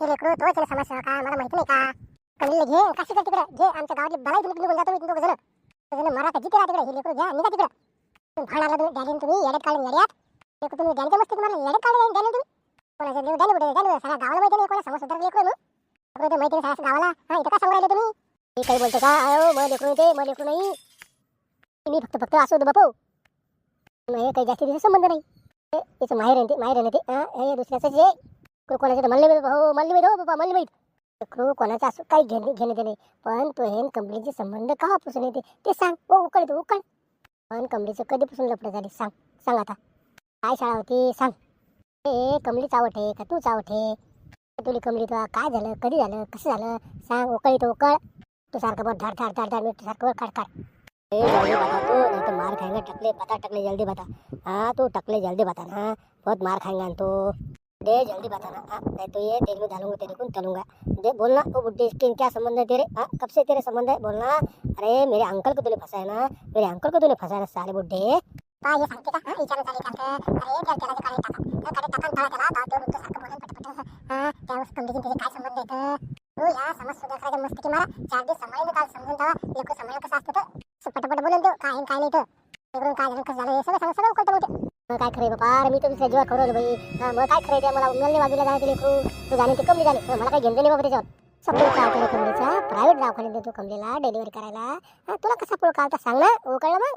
हे लेकरू तो त्याला समस्या का मला माहिती नाही का? कमी घे कशी कर तिकडे? घे आमच्या गावातली बलाई तुम्ही निघून जातो दोघं जण. जण मरा का जिथे तिकडे हे लेकरू घ्या निघा तिकडे. तुम्ही तुम्ही डॅडीन तुम्ही येड्यात काढून येड्यात. लेकरू तुम्ही मस्ती तुम्हाला? येड्यात काढून तुम्ही. देऊ कुठे गावाला माहिती नाही कोणा समोर सुधार लेकरू लेकरू ते माहिती नाही गावाला. हा इथं का सांगू राहिले तुम्ही? मी काही बोलतो का? अहो मग लेकरू ते मग लेकरू नाही. मी फक्त फक्त असू दे बापू. नाही काही जास्ती दिवस संबंध नाही. हे माहेर आहे ते माहेर आहे ते. हे दुसऱ्याचं जे को- कोणाचं तर मल्ली माहीत हो मल्ली माहीत हो बाबा मल्ली माहिती क्रू कोणाचं असं काही घेणे घेणे देणे पण तो हे कंपनीचे संबंध कापासून येते? ते सांग. हो, ओ उकळ तू उकळ. पण कमलीचं कधीपासून लपडं झाली? सांग. सांग आता. काय शाळा होती? सांग. ए कमली चावट आहे का? तू चावट आहे? तुली कमली तुला काय झालं? कधी झालं? कसं झालं? सांग. उकळी तो उकळ. तू सारखं बघ धाड धाड धाड धाड मीठ सारखं बघ काढ काढ. ए जल्दी बता तू. नाही तर मार खाएंगा टकले बता टकले जल्दी बता हा तू टकले जल्दी बता ना. बहुत मार खाएंगा तो दे जल्दी बताना हाँ नहीं तो ये तेल में डालूंगा तेरे को तलूंगा दे बोलना वो बुढ़ी स्किन क्या संबंध है तेरे हाँ कब से तेरे संबंध है बोलना अरे मेरे अंकल को तूने फंसाया ना मेरे अंकल को तूने फंसाया ना साले बुड्ढे काय ये सांगते का हाँ विचार अरे जल त्याला टाका टाका तळा त्याला तेवढं सारखं बोलून पटपट हाँ त्यावेळेस त्याचे काय संबंध येतं तू या समज सुद्धा मस्त की मारा चार दिवस सांभाळून काल समजून लेकरू सांभाळून कसं असतं तर बोलून देऊ काय आहे, काय नाही तर काय झालं कसं झालं हे सगळं सांग सगळं मग काय खरे बाबा? अरे मी तर दुसऱ्या जीवा खरं बाई. मग काय खरं ते? मला उमलने बाजूला जाणे ते लेकरू तू जाणे ते कमी झाली मला काय घेणं नाही बाबा त्याच्यावर. सपोर्ट काढतो कमलीचा? प्रायव्हेट दवाखान्यात देतो कमलीला डिलिव्हरी करायला. हा, तुला कसा पळू काढता? सांग ना. ओ कळलं मग?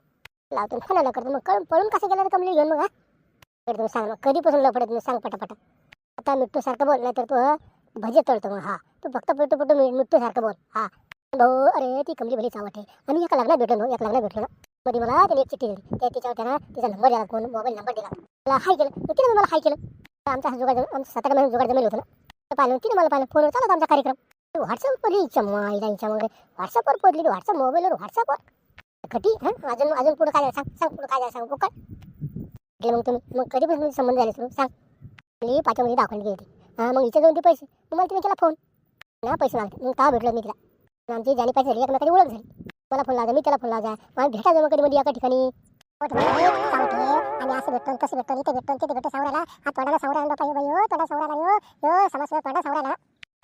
लावतो फोन करतो. मग कळून पळून कसं गेलं कमली? घेऊन मग हा? तुम्ही सांग मग कधीपासून लपडत तुम्ही सांग पटापट. आता मिट्टू सारखं बोल नाही तर तू भजे तळतो मग हा. तू फक्त पिट्टू पटू मिट्टू सारखं बोल हा. भाऊ अरे ती कमली भली चावट आहे. आम्ही एका लग्नात भेटलो एक लग्नात भेटलो ना मध्ये मला त्याने एक चिठ्ठी दिली. त्या तिच्यावर त्यानं तिचा नंबर दिला कोण मोबाईल नंबर दिला. मला हाय केलं. मग तिने मला हाय केलं. तर आमचा हा जुगाड आमचा सात महिने जुगाड जमेल होतं ना. तर पाहिलं तिने मला पाहिलं फोनवर चालत आमचा कार्यक्रम. व्हॉट्सअप पडली इच्छा माईला इच्छा मग. व्हॉट्सअपवर पडली व्हॉट्सअप मोबाईलवर व्हॉट्सअपवर कधी हां? अजून अजून पुढं काय सांग सांग पुढं काय सांग काय गेलं मग तुम्ही मग कधीपासून तुमचे संबंध झाले तुम्ही सांग. मी पाच्यामध्ये दाखवून गेली होती. हां मग इथे जाऊन ते पैसे. तुम्हाला तिने केला फोन. ना पैसे मागते. मग का भेटलो मी तिला. आमची जाणी पाहिजे झाली एकमेकांची ओळख झाली. मला फोन लावजा मी त्याला फोन लावजा. मला भेटा जमा कधी मध्ये एका ठिकाणी. हो, आणि असं भेटतो तसं भेटतो इथे भेटतो तिथे भेटतो सावरायला. हा तोंडाला सावरा बापा बाई हो तोंडा सावरायला यो. यो समज तोंडा सावरायला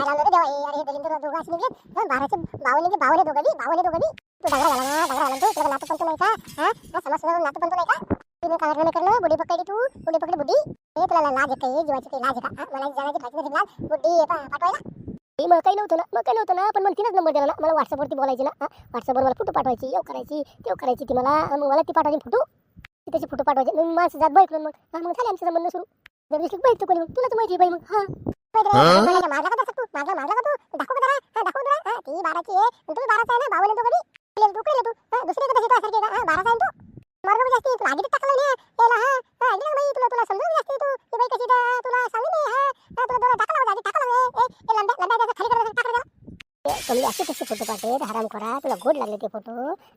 लावलं देवा अरे हे दलिंद्र दोघं असे निघले. दोघं बी दोघं बी तू झाला ना झाला तू तुला नातं नाही का? हा हा समज नातं पंत नाही का? तुम्ही काय नाही बुडी पकडली तू बुडी पकडी बुडी. हे तुला लाज आहे जीवाची काही लाज आहे मला जाण्याची भाजी नाही लाज. बुड्डी पाठवायला. मी मग काही नव्हतं ना मग काही नव्हतं ना पण मला तिनंच नंबर दिला ना मला व्हॉट्सअपवरती बोलायची ना व्हॉट्सअपवर मला फोटो पाठवायची येऊ करायची तेव करायची ती मला मग मला ती पाठवायची फोटो. ती त्याची फोटो पाठवायचे. मग माणसं जात बैठलो मग हा मग झाले आमचे संबंध सुरू. जर दिसली बैठतो कोणी मग तुला तर माहिती बाई मग हा. मारला का तू? मारला मारला का तू? दाखव जरा हा दाखव जरा. हा ती बाराची आहे. तुम्ही बाराचा आहे ना बावले तो कधी कडे तू हा दुसरी कधी तू सारखी हा बाराचा आहे तू? मारलं जास्ती तुला आधी टाकलं नाही त्याला हा हा आधी बाई तुला तुला समजून जास्ती तू. ही बाई कशी तर तुला सांगू नाही हा हा तुला तुला टाकलं आधी टाकलं ए ए लंडा लंडा जास्त खाली करायचं टाकलं त्याला कमी असे कसे फोटो पाठवत हराम खोरा तुला गोड लागले ते फोटो.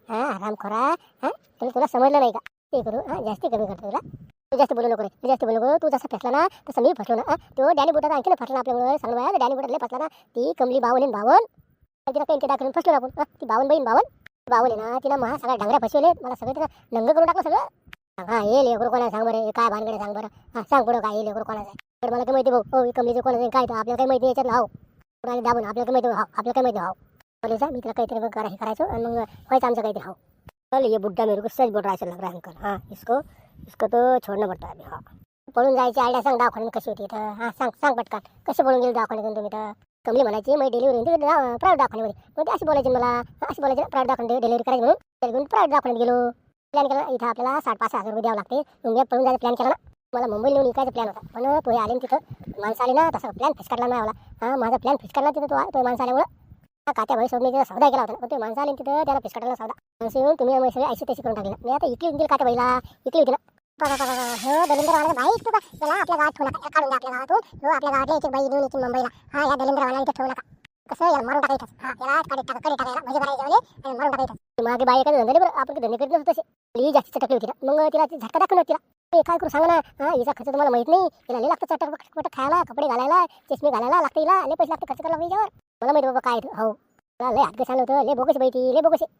हा हराम खोरा हा तुम्ही तुला समजलं नाही का? ते करू हा जास्ती कमी करतो तुला. तू जास्त बोलू नको रे तू जास्त बोलू नको तू जसा फसला ना तसं मी फसलो ना तो डॅनी बुटात आणखी फसला आपल्यामुळे सांगू डॅनी बुटाला फसला ना ती कमली बावन आहे बावन. तिला काही टाकून फसलो आपण ती बावन बहीण बावन. बावन आहे ना तिनं महा सगळ्या डांगऱ्या फसवले. मला सगळं तिला नंग करून टाकलं सगळं. हा ये लेकरू कोणा सांग बरं? हे काय भानगडे सांग बरं? हा सांग पुढं काय हे लेकरू कोणाचं आहे तर मला काय माहिती भाऊ हो कमलीचं कोणाचं काय तर आपल्याला काय माहिती याच्यात हाव. कोणाला दाबून? आपल्याला काय माहिती हाव. आपल्याला काय माहिती हाव बोलायचं मी तिला काहीतरी मग करा हे करायचो आणि मग व्हायचं आमचं काहीतरी. हाव. चल ये बुड्ढा मेरे को सच बोल रहा है लग रहा है अंकल हाँ इसको इसको तो छोडणं पडतं आम्ही. हा पळून जायची आयडिया सांग दवाखान्यात कशी होती तर हा सांग सांग पटकन. कसे पळून गेले दवाखान्यातून तुम्ही तर कमली म्हणायची मग डिलिव्हरी होती प्रायव्हेट दवाखान्यामध्ये मग ते अशी बोलायची मला? अशी बोलायची प्रायव्हेट दवाखान्यात डिलिव्हरी करायची म्हणून. त्याला घेऊन प्रायव्हेट दवाखान्यात गेलो. प्लॅन केला इथं आपल्याला साठ पाच हजार रुपये द्यावं लागते. मग पळून जायचा प्लॅन केला ना. मला मुंबईला नेऊन इकायचा प्लॅन होता. पण तो आले ना तिथं माणसं आली ना तसा प्लॅन फिसकाडला नाही आला हा माझा प्लॅन फिसकाडला तिथं तो तो माणसं आल्यामुळं. हा कात्या भाई सोबत मी सौदा केला होता पण ते माणसं आले तिथं त्याला फिसकाडला सौदा. माणसं येऊन तुम्ही सगळे ऐशी तशी करून टाकली मी आता इकली होती कात्या भाईला इकली होती ना हो दलिंद्र वाला तू का आपल्या गावात ठेवला काढून आपल्या गावातून. हो आपल्या एक बाई येते मुंबईला. हा या दलिंद्र वाला इथे ठेवू नका. कसं याला मारून टाकायचं. हा याला कडे टाका टाकायला म्हणजे आणि मारून टाकायचं. मागे बाई एखादं धंदे बरं आपण धंदे करत नसतो तसे. जास्त चटकली होती ना मग तिला झटका दाखवलं तिला. ते काय करू सांगा ना. हा हिचा खर्च तुम्हाला माहीत नाही. तिला लय लागतं चटक कुठं खायला कपडे घालायला चष्मे घालायला लागते हिला. लय पैसे लागते खर्च करायला हिच्यावर मला माहिती बाबा काय हो. लय हात सांगलं होतं. लय बोगस बाई ती. लय बोगस आहे.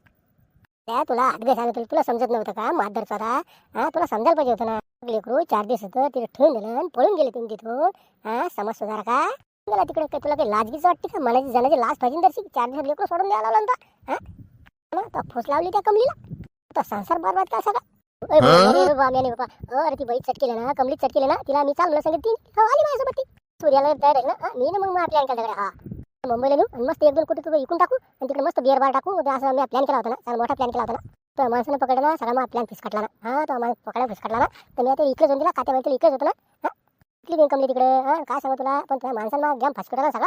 त्या तुला हातगे सांगत तुला समजत नव्हतं का? माधर हा तुला समजायला पाहिजे होतं ना. लेकरू चार दिवस होतं तिला ठेवून दिलं आणि पळून गेले तुम्ही तिथून. हा समज सुधार का? गेला तिकडे काय तुला काही लाजगीच वाटते का? मनाची जनाची लाज पाहिजे दर्शी चार दिवस लेकरं सोडून द्यायला लावला ना हा? फुस लावली त्या कमलीला. तो संसार बरबाद का सगळा? बाबा, अरे ती बाई चटकेले ना. कमली चटकेले ना. तिला मी चाल मला सांगितली. ती हो, आली माझ्यासोबत ती. सूर्याला तयार आहे ना? मी ना मग माझा प्लॅन केला हा. मुंबईला नेऊ मस्त एक दोन कोटी रुपये इकून टाकू आणि तिकडे मस्त बिअर बार टाकू. तर असं मी प्लॅन केला होता ना चांगला मोठा प्लॅन केला होता ना. तर माणसानं पकडला ना सगळा मग प्लॅन फिसकटला ना. हा तो माणूस पकडला फिसकटला ना. तर मी आता इकडेच होऊन दिला खात्यामध्ये इकडेच होतो ना. हा? इकली दिन कमली तिकडे? हा काय सांगू तुला? पण त्या माणसांना माझा जाम फसकटला सगळा.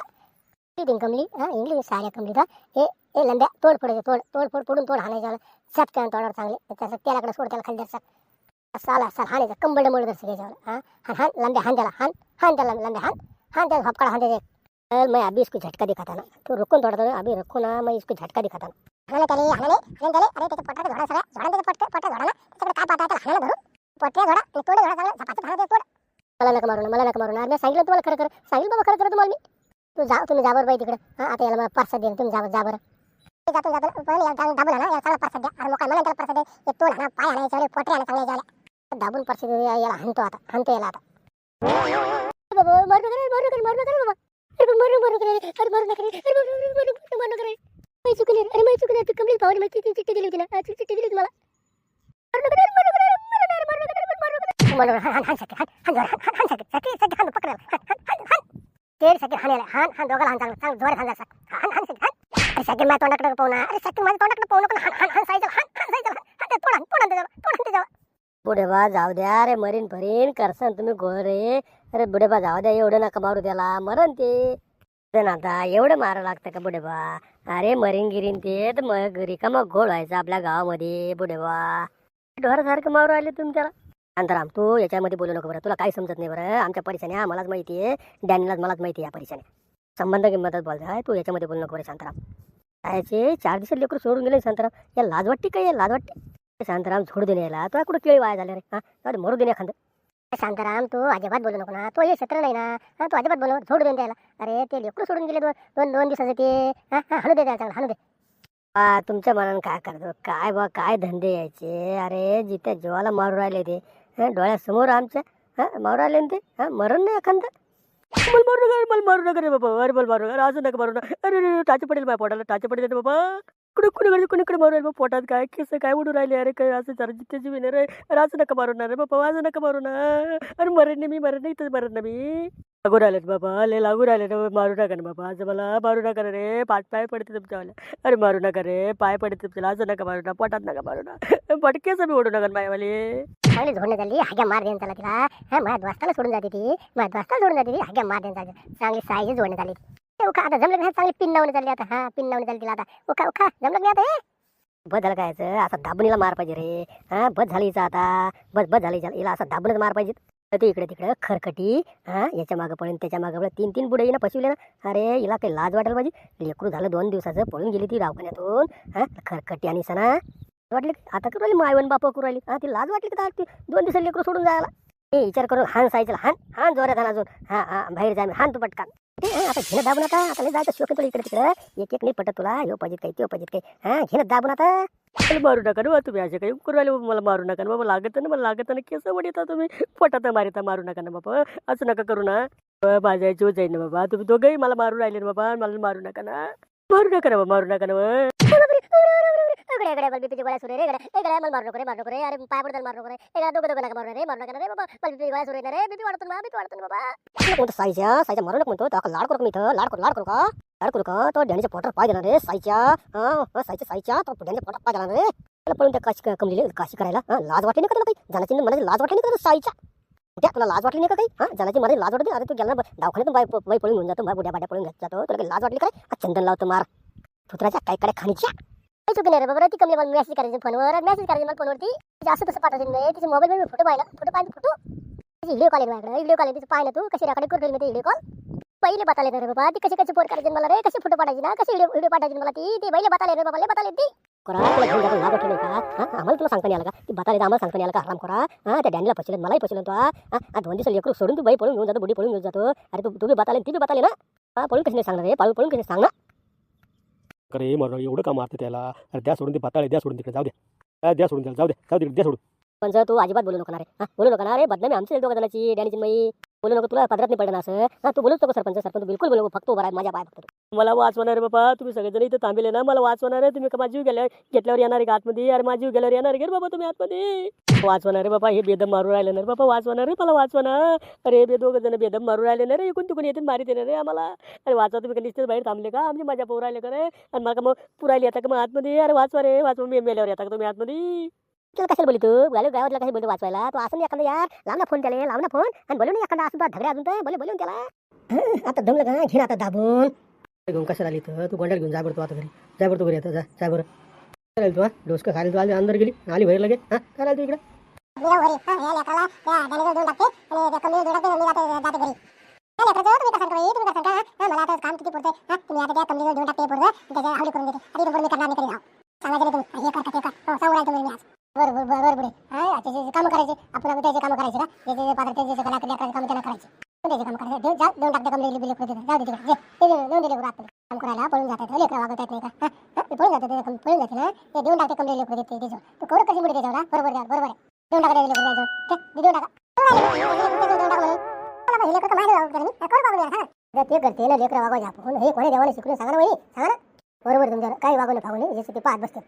इकली दिन कमली? हा इंग्लिश साऱ्या कमलीचा हे ए लंब्या तोड फोडायचं तोड तोड फोड फोडून तोड हाणायचं सटक्यान तोडावर चांगले. त्याचं त्यालाकडे सोड त्याला खाली दर्शक साला सर हाणायचं. कंबळ मोड दर्शक हा? हान हान लंब्या हान त्याला. हान हान त्याला लंब्या हान. हान त्याला हपकाड़ा हान त्याचे कल मैं अभी इसको झटका दिखाता ना। तो रुको थोड़ा थोड़ा अभी रखो ना मैं इसको झटका दिखाता ना। हाणाले त्याले हाणाले हाणाले त्याले अरे त्याच्या पोटात घोडा सगळा झोडा त्याच्या पोट पोटात घोडा ना। त्याच्याकडे काय पाहता त्याला हाणाला धरून पोटऱ्या घोडा ते तोडे घोडा चांगला झपाटत हाणा ते तोड। मला नका मारू ना मला नका मारू ना। अरे मी सांगितलं तुम्हाला खरं खरं सांगितलं बाबा खरं खरं तुम्हाला मी तू जा तुम्ही जाबर बाई तिकडे। हा आता याला मला परसा देईन तुम्ही जा जाबर ते जातो जातो पण याला जाऊन दाबून आणा याला चांगला परसा द्या अरे मग मला त्याला परसा दे। एक तोड हाणा पाय हाणा याच्यावर पोटऱ्या हाणा चांगल्या याच्यावर दाबून परसा दे याला हाणतो आता हाणतो याला आता। बाबा मारू नका मारू नका मारू नका बाबा। अरे मारू मारू अरे नका अरे अरे तू मला चिठ्ठी चिठ्ठी दिली होती ना चिठ्ठी चिठ्ठी दिली नका नका नका नका नका नका, हाण, हाण, हाण, हाण, हाण, जोरात, हाण, हाण, हाण, दोघाला चांगलं, चांगलं अरे माझ्या तोंडाकडे पाहू अरे सगळे माझ्या तोंडाकडे पाहू नको ना, हाण, हाण, हाण, साईजला, हाण, हाण, पुढे बा जाऊ द्या रे मरीन फरीन करसन तुम्ही गोरे अरे बुडेबा जाऊ द्या एवढं नका मारू त्याला. मरण ते. ना आता एवढं मारा लागतं का बुडेबा? अरे मरीन गिरीन ते तर मग घरी का मग घोळ व्हायचा आपल्या गावामध्ये बुडेबा. ढोरासारखं मारू राहिले तुम्ही त्याला. अंतराम तू याच्यामध्ये बोलू नको बरं. तुला काही समजत नाही बरं. आमच्या परिचयाने मलाच माहिती आहे. डॅनीलाच मलाच माहिती आहे या परिचयाने संबंध किंमतच बोलताय? तू याच्यामध्ये बोलू नको बरं शांतराम. कायचे चार दिवस लेकर सोडून गेले शांतराम? या लाज वाटते काय या लाज वाटते शांताराम झोड देण्याला तुला कुठं केळी वाया झाले रे? हा दे, मरू देण्या एखादं. शांताराम तू अजिबात बोलू नको ना. तो हे क्षेत्र नाही ना. हा तू अजिबात बोलू झोड देऊन द्यायला. अरे ते लेकरू सोडून गेले दोन दोन दोन दिवसाचे ते. हा हा हाणू दे त्याला चांगलं हाणू दे. आ, तुमच्या मनानं काय करतो? काय बा काय धंदे यायचे? अरे जिथे जीवाला मारू राहिले ते. हं, डोळ्यासमोर आमच्या हा मारू राहिले ना ते. हा मरण नाही एखादं. मला मारू नका मला मारू नका रे बाबा. अरे मला मारू नका. अरे असं नका मारू नका. अरे टाचे पडेल माझ्या पोटाला टाचे पडेल बाबा. कुठे म्हणजे कुणीकडे कुणीकडे मारू राहिले पोटात? काय केस काय उडून राहिले? अरे काय असं जरा जिथे विने रे अरे असं नका मारू ना रे बाबा असं नका मारू ना. अरे मरेन मी मरेन नाही इथंच मरण ना मी. लागून राहिलेत बाबा ले लागू राहिले ना मारू नका ना बाबा आज मला मारू नका रे. पाच पाय पडते तुमच्यावाला अरे मारू नका रे पाय पडते तुमच्याला असं नका मारू ना पोटात नका मारू ना. पटकेच मी ओढू नका ना मायवाले. चांगली झोडणं झाली हाग्या मार देऊन त्याला तिला हा माझ्या दोस्ताला सोडून जाते ती. माझ्या दोस्ताला सोडून जाते ती हाग्या मार देऊन चालते. चांगली साईज जोडण्यात आली उखा आता जमलं नाही चांगली पिन लावून चालली आता. हा पिन लावून चालली तिला आता. उखा उखा जमलं नाही आता हे? बस झालं काय असं दाबणीला मार पाहिजे रे. हा बस झाली हिचा आता. बस बस झाली हिला असं दाबूनच मार पाहिजे. तर ते इकडे तिकडे खरकटी हा याच्या मागं पळून त्याच्या मागं पळून. तीन तीन बुडे ना फसविले ना अरे हिला काही लाज वाटायला पाहिजे. लेकरू झालं दोन दिवसाचं पळून गेली ती दवाखान्यातून. हा खरकटी आणि सणा. वाटली आता करू राहिली मायवन बाप करू राहिली. हा ती लाज वाटली का ती दोन दिवसात लेकरू सोडून जायला. हे विचार करून हान सायचं हान हान जोरात हान अजून. हा हा बाहेर जा हान तू पटका आता घेणं दाबून आता. आता लय जायचं शोक तुला इकडे तिकडे. एक एक नाही पटत तुला. हे पाहिजे काही ते पाहिजे काही. हा घेणं दाबून आता. मला मारू नका ना बा तुम्ही. असे काही करू राहिले मला मारू नका ना बाबा लागत ना मला लागत ना केस वडिता तुम्ही. पोटात मारिता मारू नका ना बाबा. असं नका करू ना. माझ्या जीव जाईल ना बाबा. तुम्ही दोघंही मला मारू राहिले ना बाबा. मला मारू नका ना. मारू नका ना मारू नका ना इकडे इकडे मला बीपीची गोळ्या सुरू रे इकडे इकडे मला मारू नको रे मारू नको रे. अरे पाय पडतात मारू नको रे. इकडे दोघं दोघं नका मारू रे. मारू नका रे बाबा. मला बीपीची गोळ्या सुरू आहे रे. बीपी वाढतो ना बीपी वाढतो ना बाबा. कोणतं साईच्या साईच्या मारू नको म्हणतो. तो लाड करू मी इथं. लाड करू लाड करू का लाड करू का तो डॅनीच्या पोटात पाय दिला रे साईच्या. हा साईच्या साईच्या. तो डॅनीच्या पोटात पाय दिला रे. त्याला पळून त्या काशी कमली काशी करायला. हा लाज वाटली नाही का काही? जाण्याची मला लाज वाटली नाही का साईच्या? त्या तुला लाज वाटली नाही का काही? हा जाण्याची मला लाज वाटली. अरे तू गेला ना दवाखान्यातून बाय बाई पळून घेऊन जातो बाय बुड्या बाड्या पळून घेत जातो तुला काही लाज वाटली काय चंदन लावतो मार. पुत्राच्या काय कडे खाणीच्या? चुकी नाही रे बाबा ती कमी मला मेसेज करायची फोनवर मेसेज करायची मला फोनवरती जास्त तसं पाठवायचं नाही तिचे मोबाईल फोटो पाहिला फोटो पाहिजे फोटो तिची व्हिडिओ कॉल माझ्याकडे. व्हिडिओ कॉल तिचं पाहिलं तू. कशी रेकॉर्ड करून मी व्हिडिओ कॉल पहिले बताले रे बाबा ती कशी कशी फोन करायची मला रे? कसे फोटो पाठायची ना? कशी व्हिडिओ व्हिडिओ पाठायची मला ती? ती पहिले बताले रे बाबा बताले ती. आम्हाला तुला सांगता नाही आलं का? ती बताले आम्हाला सांगता नाही आलं का? आराम करा. हा त्या डॅनीला पचलं मलाही पचलं तो हा, दोन दिवस लेकरू सोडून तू बाई पळून घेऊन जातो बुडी पळून घेऊन जातो. अरे तू तू बी बताले ती बी बताले ना? हा पळून कशी नाही सांगणार रे? पळून पळून कशी सांग ना अरे मारू एवढं का मारते त्याला अरे द्या सोडून ते पाताळे द्या सोडून तिकडे जाऊ द्या हा, द्या सोडून त्याला जाऊ द्या जाऊ दे द्या सोडून पण सर तू अजिबात बोलू नको ना रे. हा बोलू नका ना रे. बदनामी आमची एक दोघं डॅनी चिन्मयी बोलू नको तुला पदरात नाही पडणार असं हा तू बोलूच नको सरपंच सरपंच. बिलकुल बोलू फक्त उभा माझ्या पाय फक्त मला वाचवणार रे बाबा. तुम्ही सगळेजण इथं थांबले ना. मला वाचवणार आहे तुम्ही माझी जीव गेल्या घेतल्यावर येणार आहे का आतमध्ये? अरे माझी जीव गेल्यावर येणार आहे बाबा तुम्ही आतमध्ये? वाचवणार रे बाबा. हे बेदम मारून राहिले ना रे बाबा. वाचवणार रे. मला वाचवणार अरे बे दोघं जण बेदम मारून राहिले ना रे. इकून तिकून येतील मारी देणार रे आम्हाला. अरे वाचवा तुम्ही निश्चित बाहेर थांबले का? आमची माझ्या पोर राहिले का रे? आणि मला का मग पुरायला येता का मग आतमध्ये? अरे वाचवा रे. वाचवा. मी मेल्यावर येता का तुम्ही आतमध्ये? तुला कशाला बोलतो गालो गावातला कशाला बोलतो वाचवायला? तो असं एखादा यार? लाव ना फोन त्याला लाव ना फोन आणि बोलू ना एखादा असं धगड्या अजून तर? बोले बोलून त्याला. आता दमलं का? घे आता दाबून. घेऊन कशाला आली तर तू गोंड्याला घेऊन जा बरं तू आता घरी. जा बरं तू घरी आता जा जा बरं. तू हा? डोसकं खाली तू आली अंदर गेली? आली भरी लगे हा? काय तू इकडे? काम किती हा तुम्ही आता त्या देऊन टाकते त्याच्या आवडी करून देते मी करणार नाही सांगायचं तुम्ही. हे कर ते कर हो सांगू तुम्ही आज. बरोबर बरोबर बरोबर हा त्याचे काम करायचे आपण आपण त्याचे काम करायचे का? त्याचे पात्र त्याचे कला लेकराचे काम त्यांना करायचे. पण त्याचे काम करायचे? देऊ जा देऊन टाकते कमी बिल करून जाऊ दे तिकडे. जे ते देऊन देऊन दिले आपण काम करायला पळून जातात लेकरं वागत आहेत नाही का? हा, पळून जातात ते पळून जाते ना ते देऊन टाकते कमी लेकरं देते त्याच्यावर तू कवर कशी मुडी त्याच्यावर हा? बरोबर द्या बरोबर आहे देऊन टाका. लेकरं द्यायचं ते देऊन टाका ते करते ना लेकरं वागवायचे आपण. हे कोणी देवाने शिकून सांगा ना वहिनी. सांगा ना. बरोबर तुमच्या काही वागवणं फागवणे जसं ते पाहत बसते.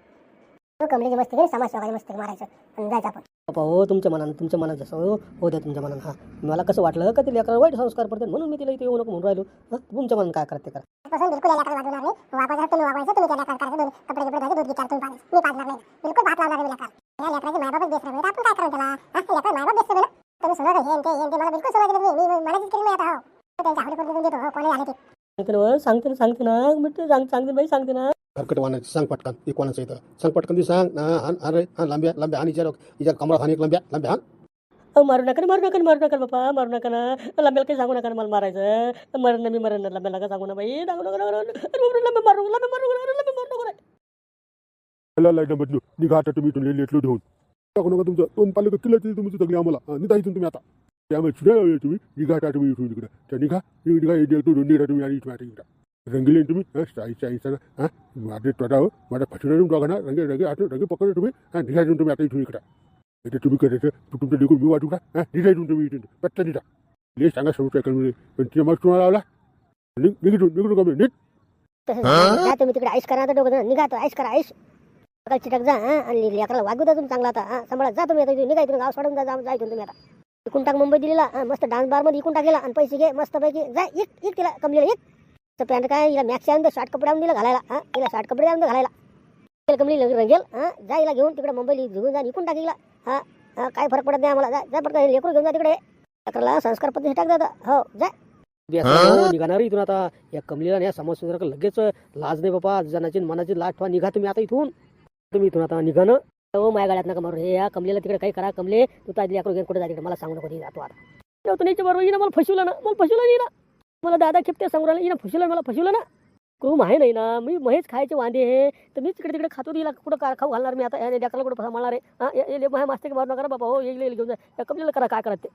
तो कमलीची मस्ती करी समाज वागायची मस्ती मारायचं. आणि जायचं आपण. हो तुमच्या मनानं तुमच्या मनात जसं हो हो द्या तुमच्या मनानं हा. मला कसं वाटलं का ते लेकराला वाईट संस्कार पडतात म्हणून मी तिला इथे येऊ नको म्हणून राहिलो. हा? तुमच्या मनानं काय करते करा. पासून बिलकुल या लेकरं वागवणार नाही वागवायचं तुम्ही वागवायचं तुम्ही त्या लेकरं करायचं दोन कपडे कपडे घ्यायचे दूध विचार तुम्ही पाहिजे. मी पाजणार नाही बिलकुल भात लावणार नाही लेकर या लेकराचे मायबापच बेस्ट राहते आपण काय करायचं त्याला? हा? लेकर मायबाप तुम्ही हे आणि ते हे आणि ते मला बिलकुल सवय नाही. मी मनाचीच केली नाही आता हो. त्यांच्या आवडी करून देतो हो कोणी आले ते. सांगते ना सांगते ना सांगते बाई सांगते ना. हरकत वाहनाची सांग पटकन ते कोणाचं येतं सांग पटकन ती सांग. ना हान अरे हान लांब्या लांब्या हान हिच्या हिच्या कमळा हान एक लांब्या लांब्या हान अहो, मारू नका ना, मारू नका ना, मारू नका ना बाप्पा मारू नका ना. लांब्याला काही सांगू नका ना मला मारायचं. मरण ना मी मरण ना लांब्याला का सांगू ना बाई. सांगू नका लांब्या मारू लांब्या मारू लांब्या मारू नको. रे. ला लाइट बदलू निघा आता तुम्ही इथून लेटलो ठेवून टाकू नका तुमचं. दोन पालक किल्ला तरी तुम्ही सगळी आम्हाला. निघा इथून तुम्ही आता. त्यामुळे लावली तुम्ही निघा आता तुम्ही इथून इकडे. त्या निघा निघा निघा तुम्ही आणि इथून आता इकडे रंगीले तुम्ही? हा चाळीस चाळीस हा? माझे तोडावं हो, माझ्या फटणार दोघांना रंगे रंगे आठ रंगे पकडलं तुम्ही हां निघा देऊन तुम्ही आता इथून इकडा. इथे तुम्ही करायचं तू तुमचं लेकून मी वाटू का? हां निघा देऊन तुम्ही इथून. पत्ता निघा. ले सांगा सर्व काय करून पण तिने मग तुम्हाला लावला? निघ निघून निघून कमी. नीट तसं तुम्ही तिकडे. आईस करा आता दोघं निघा तो आईस करा आईस. सकाळची चिटक जा आणि लेकराला वागू द्या तुम्ही चांगला आता हा सांभाळा जा तुम्ही आता निघा इथून गाव सोडून जा जा- जा इथून तुम्ही आता. इकून टाक मुंबई दिलेला मस्त डान्स बारमध्ये इकून टाकलेला आणि पैसे घे मस्त पैकी जा एक एक तिला कमलेला एक. तर पॅन्ट काय हिला मॅक्स आणून शॉर्ट कपडे आणून दिला घालायला. हा हिला शॉर्ट कपडे आणून घालायला. तिला कमली रंगेल हा जा हिला घेऊन तिकडे मुंबईला घेऊन जा इकून टाक हिला. हा हा काय फरक पडत नाही आम्हाला. जा जा पडत लेकरू घेऊन जा तिकडे. लेकराला संस्कार पद्धती टाक दादा. हो जा. निघाणार इथून आता. या कमलीला या समाज सुधारक लगेच लाज नाही बाबा जनाची मनाची लाज ठेवा निघा तुम्ही आता इथून. तुम्ही इथून आता निघा ना. हो माझ्या गाड्यात नका मारू. हे या कमलेला तिकडे काही करा. कमले तू ताजली अकरा घेऊन कुठे जाते? मला सांगू नको जातो आता. नव्हतं नाही बरोबर मला फसवलं ना. मला फसवलं नाही ना मला दादा खेपते सांगू राहिला हिनं फसवलं मला फसवलं ना. क्रूम आहे नाही ना मी महेच खायचे वांदे हे तर मीच तिकडे तिकडे खातो तिला कुठं का खाऊ घालणार मी आता? या लेकराला कुठं सांभाळणार आहे? हा माझ्या मास्ते मारू नका बाबा हो येईल घेऊन जा. या कमलेला करा काय करत?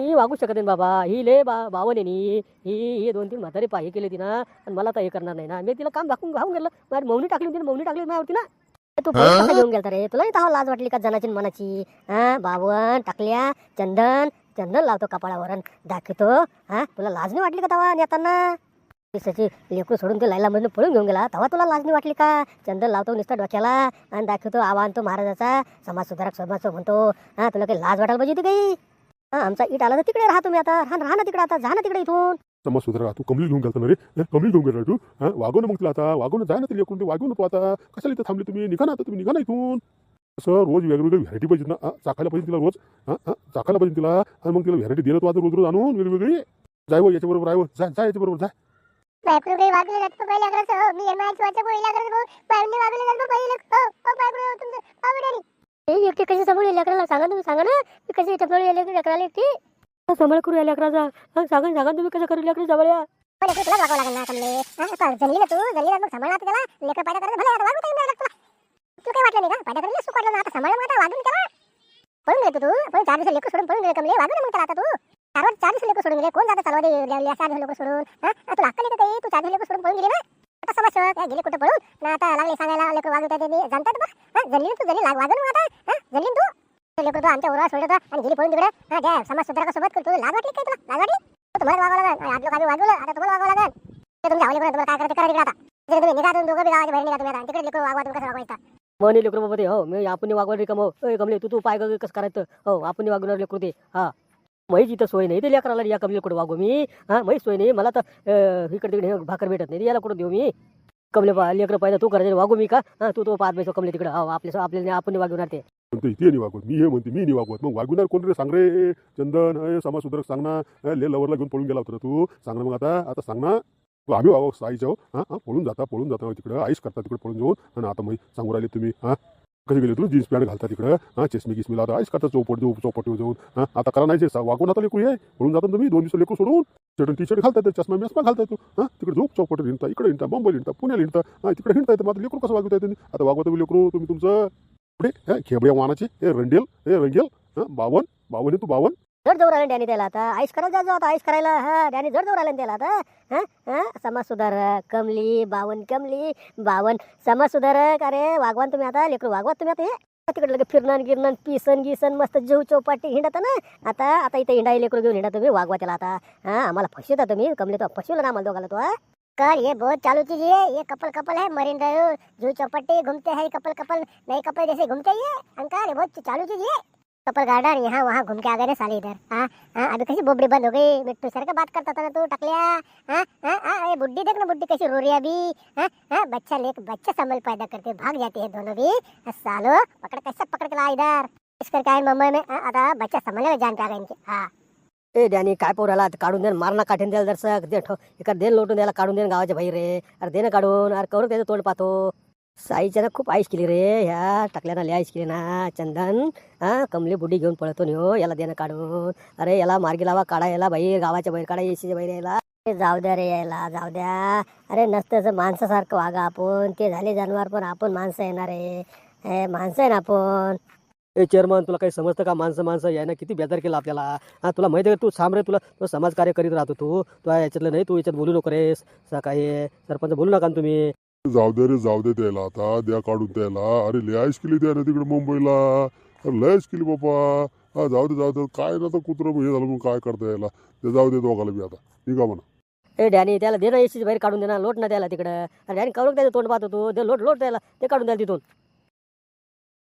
ते मी वागू शकत नाही बाबा ही ले बा बावन आहे नी ही ही दोन तीन म्हातारे पाहे केले तिनं आणि मला तर हे करणार नाही ना. मी तिला काम दाखवून घाऊन गेलं माझी मौनी टाकली तिने मौनी टाकली माझ्यावरती ना. तू घेऊन गेलता रे? तुला लाज वाटली का जनाची मनाची? हा बावन टाकल्या चंदन चंदन लावतो कपाळावर अन दाखवतो हा? तुला लाज नाही वाटली का तवा नेताना? दिसाची लेकरू सोडून ते लायला मधून पळून घेऊन गेला. तेव्हा तुला लाज नाही वाटली का? चंदन लावतो नुसता डोक्याला आणि दाखवतो आव्हान तो महाराजाचा. समाज सुधारक समाज म्हणतो हा? तुला काही लाज वाटायला पाहिजे होती काही? हा आमचा इट आला तर तिकडे राहा तुम्ही आता. राहा राहा ना तिकडे आता. जा ना तिकडे इथून. समाज सुधारा तू कमली घेऊन गेलता ना रे? कमली घेऊन गेला तू? हा? वागव ना मग तुला आता. वागव ना जाय ना तिला एकूण. ते वागव नको आता. कशाला इथं थांबले तुम्ही? निघा ना आता तुम्ही निघा ना इथून. असं रोज वेगवेगळी व्हरायटी पाहिजे ना. हा, चाखायला पाहिजे तिला रोज. हा हा चाखायला पाहिजे तिला. आणि मग तिला व्हरायटी दिलं तू आता रोज रोज आणून वेगवेगळी. जाय वो याच्याबरोबर आहे वो. जा जा याच्याबरोबर जा. वागले जात पहिल्या करत हो मी एमआय वाचा पहिल्या करत हो बायने वागले जात पहिल्या हो हो तुमचं. हे एकटे लेकराला? सांगा तुम्ही सांगा ना. मी लेकराला एकटी? सांभाळ करू या लेकराचा. हा, सांगा सांगा तुम्ही कसं करू लेकरी सांभाळ्या पण एकटं तुला वागावं लागेल ना कमले हा जल्ली ना तू जल्ली मग सांभाळा त्याला. लेकर भले वागू तुला तू काय वाटलं नाही का पायदा करून सुख वाटलं ना आता सांभाळ मग आता वागून त्याला पळून गेले तू पण चार दिवस लेकर सोडून पळून गेले कमले वागू मग त्याला आता तू चार चार दिवस लेकर सोडून गेले कोण जाता चालवा दे चार दिवस लोक सोडून हा तुला अक्कल येतं काही तू चार दिवस लेकर सोडून पळून गेले ना आता समस्या काय गेले कुठं पळून ना आता लागले सांगायला लेकर वागवता ते जाणतात बा हा जल्ली तू जल्ली लाग वागून मग आता हा जल्ली तू लेकर तो आमच्या उरावर सोडलं आणि गेली पळून तिकडे हा द्या समाज सुधारका सोबत करतो लाग वाटली काय तुला लाग वाटली तर तुम्हाला वागावं लागेल आपलं आम्ही वागवलं आता तुम्हाला वागावं लागेल ते तुमच्या आवडीकडे तुम्हाला काय करते करा तिकडे आता तिकडे तुम्ही निघा तुम्ही दोघं बी गावाच्या बाहेर निघा तुम्ही आता तिकडे लेकर वागवा तुम्ही कसं वागवायचा म्हणे लेकरू बाबा ते हो मी आपण वागवणार रिकाम हो ए, कमले तू तू पाय ग कसं करायचं? हो आपण वागवणार लेकरू ते. हा. माहीत इथं सोय नाही ते लेकराला या कमले कुठं वागू मी? हा माहीत सोय नाही. मला तर इकडे तिकडे भाकर भेटत नाही. याला कुठं देऊ मी? कमले पा लेकरं पाहिजे तू करायचं वागू मी का? हा तू तो पाच बैसो कमले तिकडे. हो आपल्या आपल्याला आपण वागवणार ते. म्हणते ते नाही वागवत. मी हे म्हणते मी नाही वागवत. मग वागवणार कोण रे? सांग रे. चंदन समाजसुधारक सांग ना. ले लवरला घेऊन पळून गेला होता तू. सांग ना मग आता. आता सांग ना. आम्ही वागव साईच्या हा हा पळून जाता पळून जाता. तिकडं आईस करता तिकडे पळून जाऊन. आणि आता मग सांगू राहिले तुम्ही हा. कधी गेले तू जीन्स पॅन्ट घालता तिकडं? हा चष्मी गिस्मी लावता. आईस करता चौपट जाऊ चौपटी जाऊन. हां आता करा नाही वागून आता लेकू ये. पळून जाता तुम्ही दोन दिवस लेकू सोडून. शर्ट टी शर्ट घालता येतं चष्मा मेसमा घालता येतो. हां तिकडे झोप चौपट हिंडता इकडे हिंडता मुंबई हिंडता पुण्याला हिंडता. हां तिकडे हिंडता येतं मग लेकरू कसं वागवता येतं? आता वागवता तुम्ही लेकरू तुम्ही तुमचं. पुढे हा, खेबड्या वाहनाचे हे रंडेल हे रंगेल. हा बावन बावन आहे तू बावन. जड जवळ आलं डॅनी त्याला आता. आईस करायला जायचं आता आईस करायला. हा डॅनी जड जवळ आलं त्याला आता. हा समाज सुधारक कमली बावन कमली बावन. समाज सुधारक अरे वागवान तुम्ही आता लेकरू वागवा तुम्ही आता हे तिकडे लगे फिरणं गिरणं पिसन गिसन मस्त जीव चौपाटी हिंडत ना. आता आता इथे हिंडाई लेकरू घेऊन हिंडा तुम्ही वागवा त्याला आता. हा आम्हाला फसवता तुम्ही कमले तो फसवलं ना आम्हाला दोघाला तो हा? कल ये बहुत चालू चीज है ये कपल कपल है मरीन ड्राइव जू चौपट्टी घूमते हैं कपल कपल नए कपल जैसे घूमते ही है अंकल ये बहुत चालू चीज है कपल गार्डन, यहाँ वहाँ घूम के आ गए साले इधर। हाँ अभी कैसी बोबड़ी बंद हो गई? मिट्टू सर का बात करता था ना तू टकलिया हाँ हाँ बुड्ढी देख ना बुड्ढी कैसी रो रही है अभी। बच्चा लेक बच्चा संभल पैदा करते भाग जाती है दोनों भी। सालो, पकड़ कैसे पकड़ के ला इधर? इस करके आए मुंबई में। आता बच्चा संभलने में जान पे आ गए इनके। ए डॅनी, काय पोराला ते काढून दे मारणा काठीन द्यायला जरसं दे ठो। देन लोटून द्यायला काढून दे गावाच्या बाहेर रे। अरे दे ना काढून, अरे करून त्याचं तोंड पाहतो साईच्या ना खूप आईस केली रे. ह्या टाकल्यानं लय आईस केली ना. चंदन हा कमली बुडी घेऊन पळतो नि हो याला देणं काढून. अरे याला मार्गी लावा काढा याला बाई गावाच्या बाहेर काढा एसीच्या बाहेर यायला. जाऊ द्या रे यायला जाऊ द्या. अरे नसतं माणसासारखं वागा आपण. ते झाले जनावर पण आपण माणसं येणार आहे माणसं आहे ना आपण. ए चेअरमन तुला काही समजतं का? माणसं माणसं यानं किती बेजार केलं आपल्याला. हा तुला माहिती आहे का? तू थांब रे तुला. तू समाजकार्य करीत राहतो तू. तू याच्यातलं नाही तू याच्यात बोलू नको रेस सकाळी सरपंच बोलू नका तुम्ही. जाऊ दे रे जाऊ दे त्याला आता द्या काढून त्याला. अरे लयच केली ना तिकडे मुंबईला. अरे लयच केली बाबा हा जाऊ दे जाऊ दे. काय ना तर कुत्रं हे झालं मग काय करता यायला. ते जाऊ दे दोघाला बी आता. निघा म्हणा. ए डॅनी त्याला दे ना एसीची बाहेर काढून दे ना. लोट ना त्याला तिकडं. अरे डॅनी करू त्याचं तोंड पाहतो तू. दे लोट लोट त्याला. ते काढून द्याल तिथून.